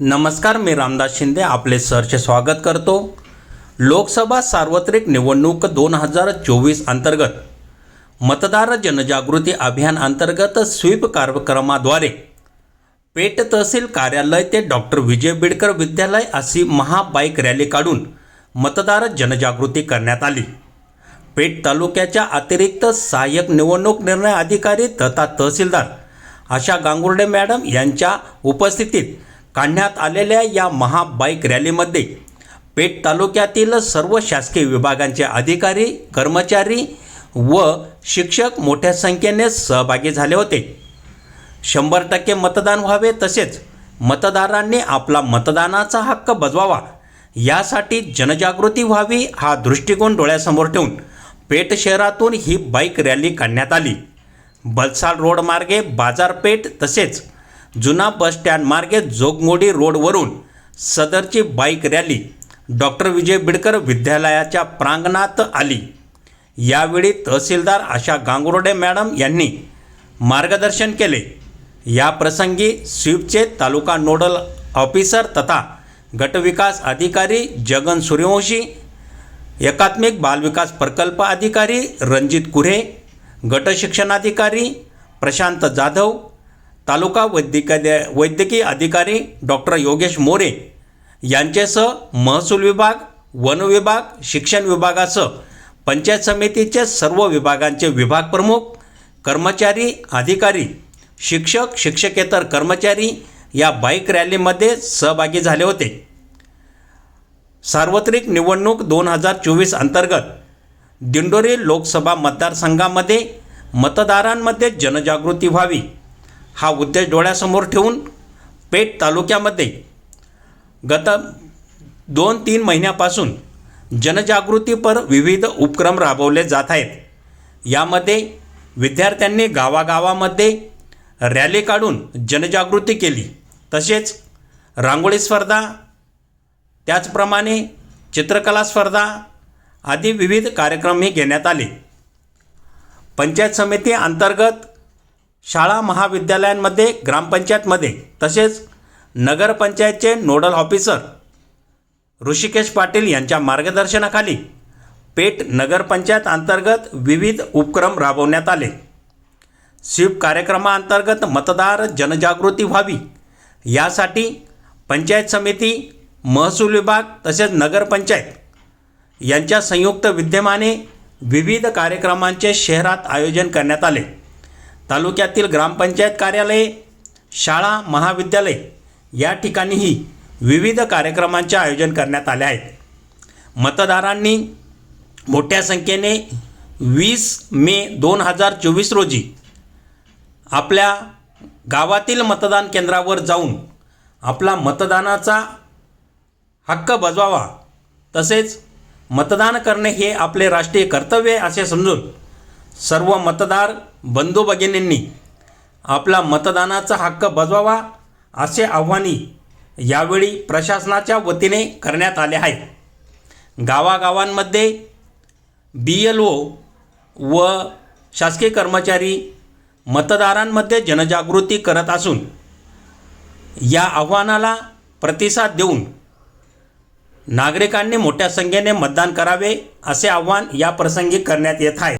नमस्कार मी रामदास शिंदे आपले सरचे स्वागत करतो. लोकसभा सार्वत्रिक निवडणूक दोन हजार चोवीस अंतर्गत मतदार जनजागृती अभियान अंतर्गत स्वीप कार्यक्रमाद्वारे पेट तहसील कार्यालय ते डॉक्टर विजय बिडकर विद्यालय अशी महाबाईक रॅली काढून मतदार जनजागृती करण्यात आली. पेठ तालुक्याच्या अतिरिक्त सहाय्यक निवडणूक निर्णय अधिकारी तथा तहसीलदार आशा गांगुर्डे मॅडम यांच्या उपस्थितीत काढण्यात आलेल्या या महाबाईक रॅलीमध्ये पेठ तालुक्यातील सर्व शासकीय विभागांचे अधिकारी कर्मचारी व शिक्षक मोठ्या संख्येने सहभागी झाले होते. शंभर टक्के मतदान व्हावे तसेच मतदारांनी आपला मतदानाचा हक्क बजवावा यासाठी जनजागृती व्हावी हा दृष्टिकोन डोळ्यासमोर ठेवून पेठ शहरातून ही बाईक रॅली काढण्यात आली. बलसाल रोड मार्गे बाजारपेठ तसेच जुना बस स्टँडमार्गे जोगमोडी रोडवरून सदरची bike rally doctor Vijay Bidkar विद्यालयाच्या प्रांगणात आली. यावेळी तहसीलदार आशा गांगुर्डे मॅडम यांनी मार्गदर्शन केले. या प्रसंगी स्वीपचे तालुका नोडल ऑफिसर तथा गटविकास अधिकारी जगन सूर्यवंशी एकात्मिक बालविकास प्रकल्प अधिकारी रणजित कुरे गटशिक्षणाधिकारी प्रशांत जाधव तालुका वैद्यक वैद्यकीय अधिकारी डॉक्टर योगेश मोरे यांच्यासह महसूल विभाग वन विभाग शिक्षण विभागासह पंचायत समितीचे सर्व विभागांचे विभाग प्रमुख कर्मचारी अधिकारी शिक्षक शिक्षकेतर कर्मचारी या बाईक रॅलीमध्ये सहभागी झाले होते. सार्वत्रिक निवडणूक दोन हजार चोवीस अंतर्गत दिंडोरी लोकसभा मतदारसंघामध्ये मतदारांमध्ये जनजागृती व्हावी. हा उद्देश डोळ्यासमोर ठेवून पेठ तालुक्यामध्ये गत दोन तीन महिन्यापासून जनजागृतीपर विविध उपक्रम राबवले जात आहेत. यामध्ये विद्यार्थ्यांनी गावागावामध्ये रॅली काढून जनजागृती केली. तसेच रांगोळी स्पर्धा त्याचप्रमाणे चित्रकला स्पर्धा आदी विविध कार्यक्रमही घेण्यात आले. पंचायत समिती अंतर्गत शाळा महाविद्यालयांमध्ये ग्रामपंचायतमध्ये तसेच नगरपंचायतचे नोडल ऑफिसर ऋषिकेश पाटील यांच्या मार्गदर्शनाखाली पेठ नगरपंचायत अंतर्गत विविध उपक्रम राबवण्यात आले. स्वीप कार्यक्रमाअंतर्गत मतदार जनजागृती व्हावी. यासाठी पंचायत समिती महसूल विभाग तसेच नगरपंचायत यांच्या संयुक्त विद्यमाने विविध कार्यक्रमांचे शहरात आयोजन करण्यात आले. तालुक्यातील ग्रामपंचायत कार्यालये शाळा महाविद्यालय या ठिकाणीही विविध कार्यक्रमांचे आयोजन करण्यात आले आहेत. मतदारांनी मोठ्या संख्येने वीस मे दोन हजार चोवीस रोजी आपल्या गावातील मतदान केंद्रावर जाऊन आपला मतदानाचा हक्क बजवावा तसेच मतदान करणे हे आपले राष्ट्रीय कर्तव्य असे समजून सर्व मतदार बंधू भगिनींनी आपला मतदानाचा हक्क बजवावा असे आव्हाने यावेळी प्रशासनाच्या वतीने करण्यात आले आहे गावागावांमध्ये बी एल ओ व शासकीय कर्मचारी मतदारांमध्ये जनजागृती करत असून या आव्हानाला प्रतिसाद देऊन नागरिकांनी मोठ्या संख्येने मतदान करावे असे आव्हान या प्रसंगी करण्यात येत आहे.